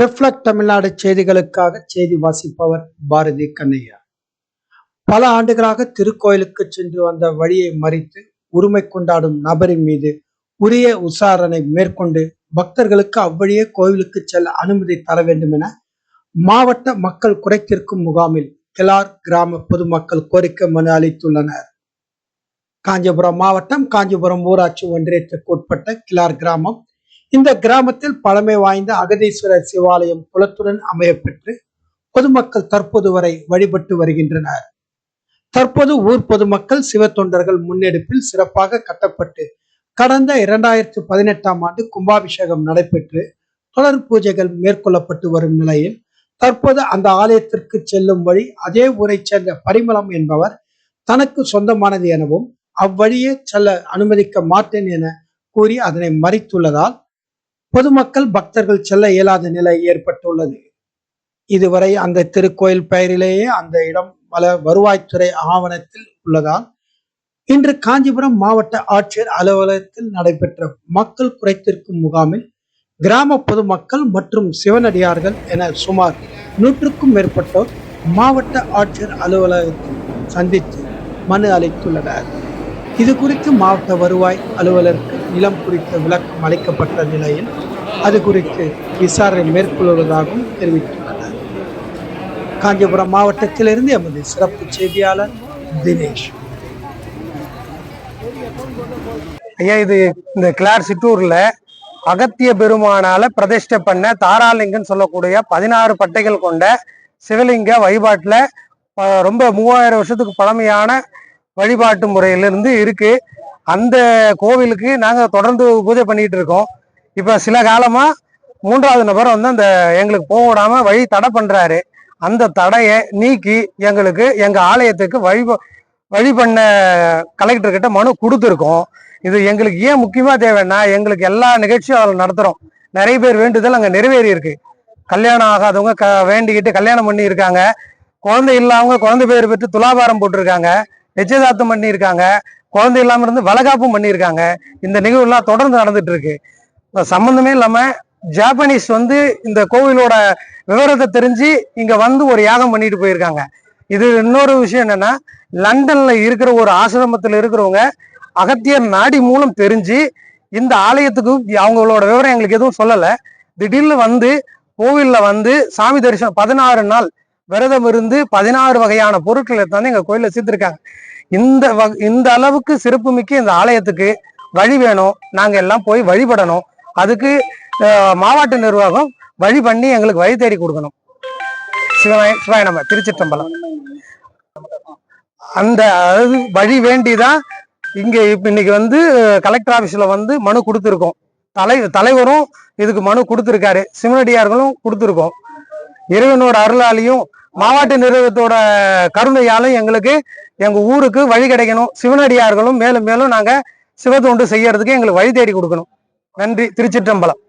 Reflect Tamil Nadu செய்திகளுக்காக செய்தி வாசிப்பவர் பாரதி கண்ணையா. பல ஆண்டுகளாக திருக்கோயிலுக்கு சென்று வந்த வழியை மறித்து உரிமை கொண்டாடும் நபரின் மீது உரிய விசாரணை மேற்கொண்டு பக்தர்களுக்கு அவ்வழியே கோவிலுக்கு செல்ல அனுமதி தர வேண்டும் என மாவட்ட மக்கள் குறைத்திருக்கும் முகாமில் கிளார் கிராம பொதுமக்கள் கோரிக்கை மனு அளித்துள்ளனர். காஞ்சிபுரம் மாவட்டம் காஞ்சிபுரம் ஊராட்சி ஒன்றியத்திற்கு உட்பட்ட கிளார் கிராமம் இந்த கிராமத்தில் பழமை வாய்ந்த அகதீஸ்வரர் சிவாலயம் குலத்துடன் அமையப்பெற்று பொதுமக்கள் தற்போது வரை வழிபட்டு வருகின்றனர். தற்போது ஊர் பொதுமக்கள் சிவ தொண்டர்கள் முன்னெடுப்பில் சிறப்பாக கட்டப்பட்டு கடந்த இரண்டாயிரத்தி பதினெட்டாம் ஆண்டு கும்பாபிஷேகம் நடைபெற்று தொடர் பூஜைகள் மேற்கொள்ளப்பட்டு வரும் நிலையில் தற்போது அந்த ஆலயத்திற்கு செல்லும் வழி அதே ஊரைச் சேர்ந்த பரிமளம் என்பவர் தனக்கு சொந்தமானது எனவும் அவ்வழியே செல்ல அனுமதிக்க மாட்டேன் என கூறி அதனை மறித்துள்ளதால் பொதுமக்கள் பக்தர்கள் செல்ல இயலாத நிலை ஏற்பட்டுள்ளது. இதுவரை அந்த திருக்கோயில் பெயரிலேயே அந்த இடம் பல வருவாய்த்துறை ஆவணத்தில் உள்ளதால் இன்று காஞ்சிபுரம் மாவட்ட ஆட்சியர் அலுவலகத்தில் நடைபெற்ற மக்கள் குறைத்திருக்கும் முகாமில் கிராம பொதுமக்கள் மற்றும் சிவனடியார்கள் என சுமார் நூற்றுக்கும் மேற்பட்டோர் மாவட்ட ஆட்சியர் அலுவலகத்தில் சந்தித்து மனு அளித்துள்ளனர். இது குறித்து மாவட்ட வருவாய் அலுவலருக்கு நிலம் குறித்த விளக்கம் அளிக்கப்பட்ட நிலையில் அது குறித்து விசாரணை மேற்கொள்வதாகவும் தெரிவித்துள்ளனர் காஞ்சிபுரம் மாவட்டத்திலிருந்து எமது சிறப்பு செய்தியாளர் தினேஷ். ஐயா இது இந்த கிளார் சிற்றூர்ல அகத்திய பெருமானால பிரதிஷ்டை பண்ண தாராலிங்கன்னு சொல்லக்கூடிய பதினாறு பட்டைகள் கொண்ட சிவலிங்க வழிபாட்டுல ரொம்ப மூவாயிரம் வருஷத்துக்கு பழமையான வழிபாட்டு முறையிலிருந்து இருக்கு. அந்த கோவிலுக்கு நாங்கள் தொடர்ந்து பூஜை பண்ணிக்கிட்டு இருக்கோம். இப்போ சில காலமாக மூன்றாவது நபர் வந்து அந்த எங்களுக்கு போக விடாம வழி தடை பண்ணுறாரு அந்த தடையை நீக்கி எங்களுக்கு எங்கள் ஆலயத்துக்கு வழி வழி பண்ண கலெக்டர்கிட்ட மனு கொடுத்துருக்கோம். இது எங்களுக்கு ஏன் முக்கியமாக தேவைன்னா எங்களுக்கு எல்லா நிகழ்ச்சியும் அதில் நடத்துகிறோம் நிறைய பேர் வேண்டுதல் அங்கே நிறைவேறி இருக்கு. கல்யாணம் ஆகாதவங்க க வேண்டிக்கிட்டு கல்யாணம் பண்ணி இருக்காங்க குழந்தை இல்லாதவங்க குழந்தை பேர் பெற்று துலாபாரம் போட்டிருக்காங்க. நிச்சயதார்த்தம் பண்ணியிருக்காங்க. குழந்தை இல்லாமல் இருந்து வளகாப்பும் பண்ணியிருக்காங்க. இந்த நிகழ்வுலாம் தொடர்ந்து நடந்துட்டு இருக்கு இப்ப சம்பந்தமே ஜாப்பனீஸ் வந்து இந்த கோவிலோட விவரத்தை தெரிஞ்சு இங்கே வந்து ஒரு யாகம் பண்ணிட்டு போயிருக்காங்க. இது இன்னொரு விஷயம் என்னன்னா லண்டன்ல இருக்கிற ஒரு ஆசிரமத்தில் இருக்கிறவங்க அகத்தியர் நாடி மூலம் தெரிஞ்சு இந்த ஆலயத்துக்கு அவங்களோட விவரம் எங்களுக்கு எதுவும் சொல்லலை. திடீர்னு வந்து கோவில்ல வந்து சாமி தரிசனம் பதினாறு நாள் விரதம் இருந்து பதினாறு வகையான பொருட்களை எடுத்தாந்து எங்க கோயில சேர்த்திருக்காங்க. இந்த வக- இந்த அளவுக்கு சிறப்புமிக்க இந்த ஆலயத்துக்கு வழி வேணும். நாங்க எல்லாம் போய் வழிபடணும். அதுக்கு மாவட்ட நிர்வாகம் வழி பண்ணி எங்களுக்கு வழி தேடி கொடுக்கணும். சிவாய சிவாய நம்ம திருச்சிற்றம்பலம். அந்த அதாவது வழி வேண்டிதான் இங்க இப்ப இன்னைக்கு வந்து கலெக்டர் ஆபீஸ்ல வந்து மனு கொடுத்துருக்கோம். தலை தலைவரும் இதுக்கு மனு கொடுத்துருக்காரு. சிவனடியார்களும் கொடுத்துருக்கோம். இறைவனோட அருளாலையும் மாவட்ட நிறுவனத்தோட கருணையாலும் எங்களுக்கு எங்க ஊருக்கு வழி கிடைக்கணும். சிவனடியார்களும் மேலும் மேலும் நாங்க சிவத்தொண்டு செய்யறதுக்கு எங்களுக்கு வழி தேடி கொடுக்கணும். நன்றி. திருச்சிற்றம்பலம்.